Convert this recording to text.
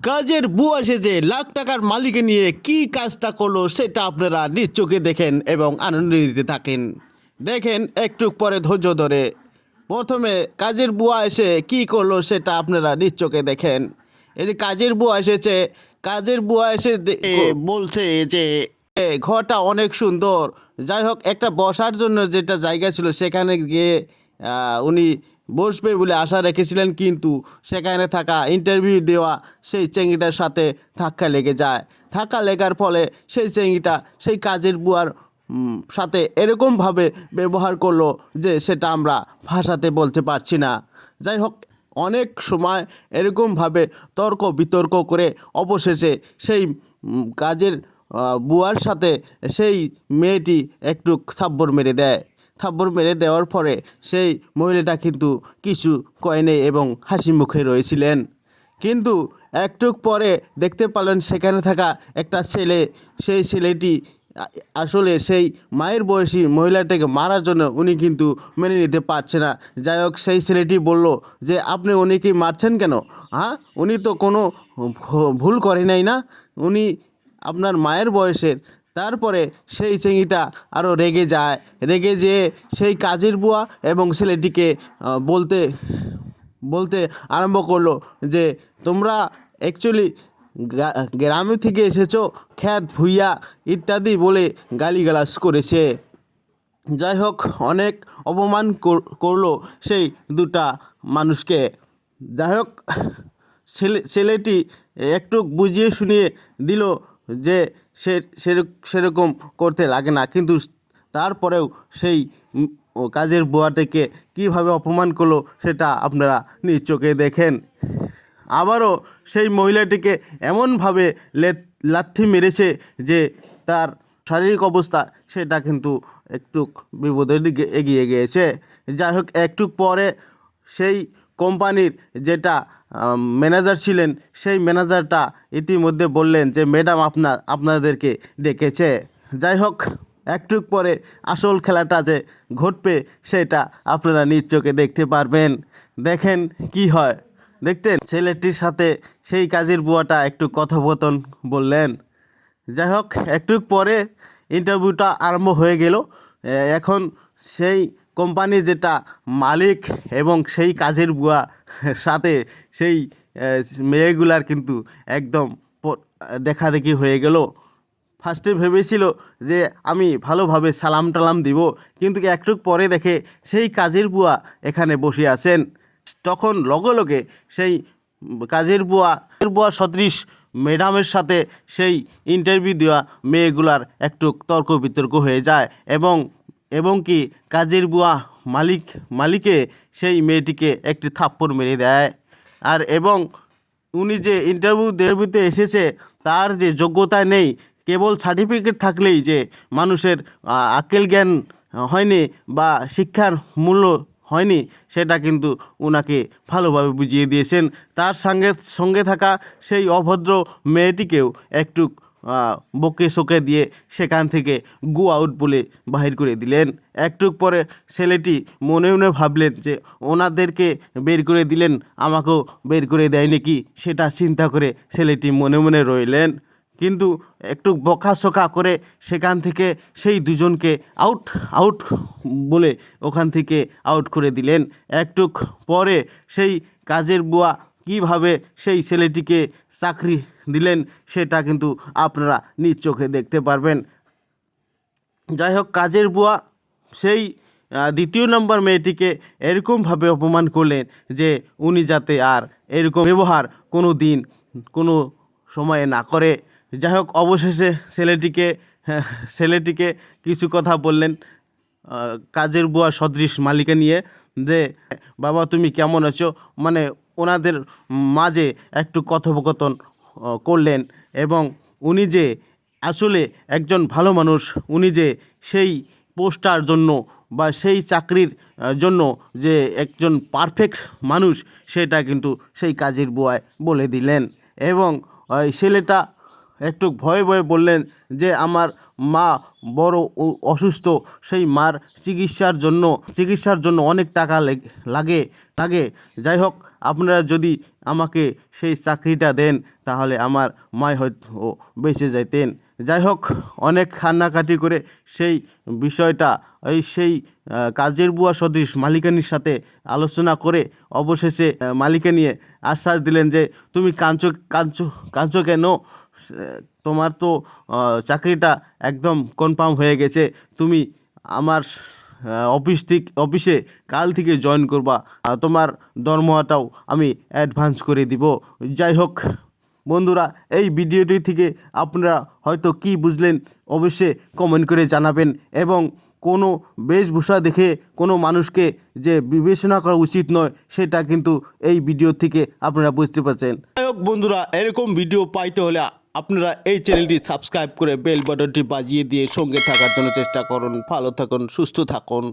কাজের বুয়া সেজে লাখ টাকার মালিকে নিয়ে কি কাজটা করল সেটা আপনারা নিজ চোখে দেখেন এবং আনন্দ নিতে থাকেন। দেখেন একটু পরে ধৈর্য ধরে। প্রথমে কাজের বুয়া এসে কি করল সেটা আপনারা নিজ চোখে দেখেন। এই যে কাজের বুয়া এসেছে কাজের বুয়া এসে বলছে যে এ, ঘরটা অনেক সুন্দর। যাই হোক একটা বসার জন্য যেটা জায়গা ছিল সেখানে গিয়ে উনি বসবে বলে আশা রেখেছিলেন কিন্তু সেখানে থাকা ইন্টারভিউ দেওয়া সেই চেঙ্গিটার সাথে ধাক্কা লেগে যায়। ধাক্কা লেগার ফলে সেই চেঙ্গিটা সেই কাজের বুয়ার সাথে এরকমভাবে ব্যবহার করল যে সেটা আমরা ভাষাতে বলতে পারছি না। যাই হোক, অনেক সময় এরকমভাবে তর্ক বিতর্ক করে অবশেষে সেই কাজের বুয়ার সাথে সেই মেয়েটি একটু সাব্বর মেরে দেয়। থাব্বর মেরে দেওয়ার পরে সেই মহিলাটা কিন্তু কিছু কয়নি এবং হাসি মুখে রয়েছিলেন। কিন্তু একটু পরে দেখতে পেলেন সেখানে থাকা একটা ছেলে, সেই ছেলেটি আসলে সেই মায়ের বয়সী মহিলাটাকে মারার জন্য উনি কিন্তু মেনে নিতে পারছে না। যাই হোক, সেই ছেলেটি বলল যে, আপনি উনিকে মারছেন কেন? হ্যাঁ উনি তো কোনো ভুল করে নাই না। উনি আপনার মায়ের বয়সের তারপরে সেই চেঙিটা আরও রেগে যায়। রেগে যেয়ে সেই কাজের বুয়া এবং ছেলেটিকে বলতে বলতে আরম্ভ করল যে, তোমরা অ্যাকচুয়ালি গ্রামে থেকে এসেছ, খ্যাত ভুইয়া, ইত্যাদি বলে গালিগালাজ করেছে। যাই হোক, অনেক অপমান করল সেই দুটা মানুষকে। যাই হোক, ছেলে, ছেলেটি একটু বুঝিয়ে শুনিয়ে দিল যে সে সেরক- সেরকম করতে লাগে না। কিন্তু তারপরেও সেই কাজের বুয়াটাকে কীভাবে অপমান করল সেটা আপনারা নিজ চোখে দেখেন। আবারও সেই মহিলাটিকে এমনভাবে লাথি মেরেছে যে তার শারীরিক অবস্থা সেটা কিন্তু একটু বিপদের দিকে এগিয়ে গিয়েছে। যাই হোক, একটু পরে সেই কোম্পানির যেটা ম্যানেজার ছিলেন, সেই ম্যানেজারটা ইতিমধ্যে বললেন যে ম্যাডাম আপনার আপনাদেরকে ডেকেছে। যাই হোক একটু পরে আসল খেলাটা যে ঘটবে, সেটা আপনারা নিজ চোখে দেখতে পারবেন। দেখেন কি হয়। দেখতেন, ছেলেটির সাথে সেই কাজের বুয়াটা একটু কথোপকথন বললেন। যাই হোক একটু পরে ইন্টারভিউটা আরম্ভ হয়ে গেল। এখন সেই কোম্পানির যেটা মালিক এবং সেই কাজের বুয়া সাথে সেই মেয়েগুলার কিন্তু একদম দেখাদেখি হয়ে গেল। ফার্স্টে ভেবেছিল যে আমি ভালোভাবে সালাম টালাম দিব, কিন্তু একটু পরে দেখে সেই কাজের বুয়া এখানে বসে আছেন। তখন লগে লগে সেই কাজের বুয়া বুয়া সদৃশ ম্যাডামের সাথে সেই ইন্টারভিউ দেওয়া মেয়েগুলার একটু তর্ক বিতর্ক হয়ে যায় এবং এবং কি কাজের বুয়া মালিক, মালিকে সেই মেয়েটিকে একটি থাপ্পড় মেরে দেয়। আর এবং উনি যে ইন্টারভিউ দেবিতে এসেছে, তার যে যোগ্যতা নেই, কেবল সার্টিফিকেট থাকলেই যে মানুষের আকেল জ্ঞান হয়নি বা শিক্ষার মূল্য হয়নি, সেটা কিন্তু ওনাকে ভালোভাবে বুঝিয়ে দিয়েছেন। তার সঙ্গে সঙ্গে থাকা সেই অভদ্র মেয়েটিকেও একটু বকে সকে দিয়ে সেখান থেকে গু আউট বলে বাহির করে দিলেন। একটু পরে ছেলেটি মনে মনে ভাবলেন যে, ওনাদেরকে বের করে দিলেন, আমাকেও বের করে দেয় নাকি? সেটা চিন্তা করে ছেলেটি মনে মনে রইলেন। কিন্তু একটু বকাশকা করে সেখান থেকে সেই দুজনকে আউট আউট বলে ওখান থেকে আউট করে দিলেন। একটু পরে সেই কাজের বুয়া কীভাবে সেই ছেলেটিকে চাকরি দিলেন সেটা কিন্তু আপনারা নিজ চোখে দেখতে পারবেন। যাই হোক কাজের বুয়া সেই দ্বিতীয় নম্বর মেয়েটিকে এরকমভাবে অপমান করলেন যে উনি যাতে আর এরকম ব্যবহার কোনো দিন কোনো সময়ে না করে। যাই হোক অবশেষে ছেলেটিকে হ্যাঁ, ছেলেটিকে কিছু কথা বললেন কাজের বুয়া সদৃশ মালিকা নিয়ে যে বাবা তুমি কেমন আছো? মানে ওনাদের মাঝে একটু কথোপকথন করলেন এবং উনি যে আসলে একজন ভালো মানুষ, উনি যে সেই পোস্টার জন্য বা সেই চাকরির জন্য যে একজন পারফেক্ট মানুষ, সেটা কিন্তু সেই কাজের বুয়ায় বলে দিলেন। এবং ছেলেটা একটু ভয়ে ভয়ে বললেন যে, আমার মা বড় অসুস্থ, সেই মার চিকিৎসার জন্য চিকিৎসার জন্য অনেক টাকা লাগে লাগে। যাই হোক আপনারা যদি আমাকে সেই চাকরিটা দেন, তাহলে আমার মায় হয়তো বেঁচে যাইতেন। যাই হোক, অনেক কান্নাকাটি করে সেই বিষয়টা, এই সেই কাজের বুয়া সদৃশ মালিকানির সাথে আলোচনা করে অবশেষে মালিকে নিয়ে আশ্বাস দিলেন যে, তুমি কাঞ্চো কাঞ্চো কাঞ্চো কেন? তোমার তো চাকরিটা একদম কনফার্ম হয়ে গেছে। তুমি আমার অফিস ঠিক অফিসে কাল থেকে জয়েন করবা। তোমার দরমহাটাও আমি অ্যাডভান্স করে দিব। যাই হোক, বন্ধুরা, এই ভিডিওটি থেকে আপনারা হয়তো কি বুঝলেন অবশ্যই কমেন্ট করে জানাবেন এবং কোনো বেশভূষা দেখে কোনো মানুষকে যে বিবেচনা করা উচিত নয়, সেটা কিন্তু এই ভিডিও থেকে আপনারা বুঝতে পারছেন। যাই হোক, বন্ধুরা, এরকম ভিডিও পাইতে হলে আপনারা এই চ্যানেলটি সাবস্ক্রাইব করে বেল বাটনটি বাজিয়ে দিয়ে সঙ্গে থাকার জন্য চেষ্টা করুন। ভালো থাকুন, সুস্থ থাকুন।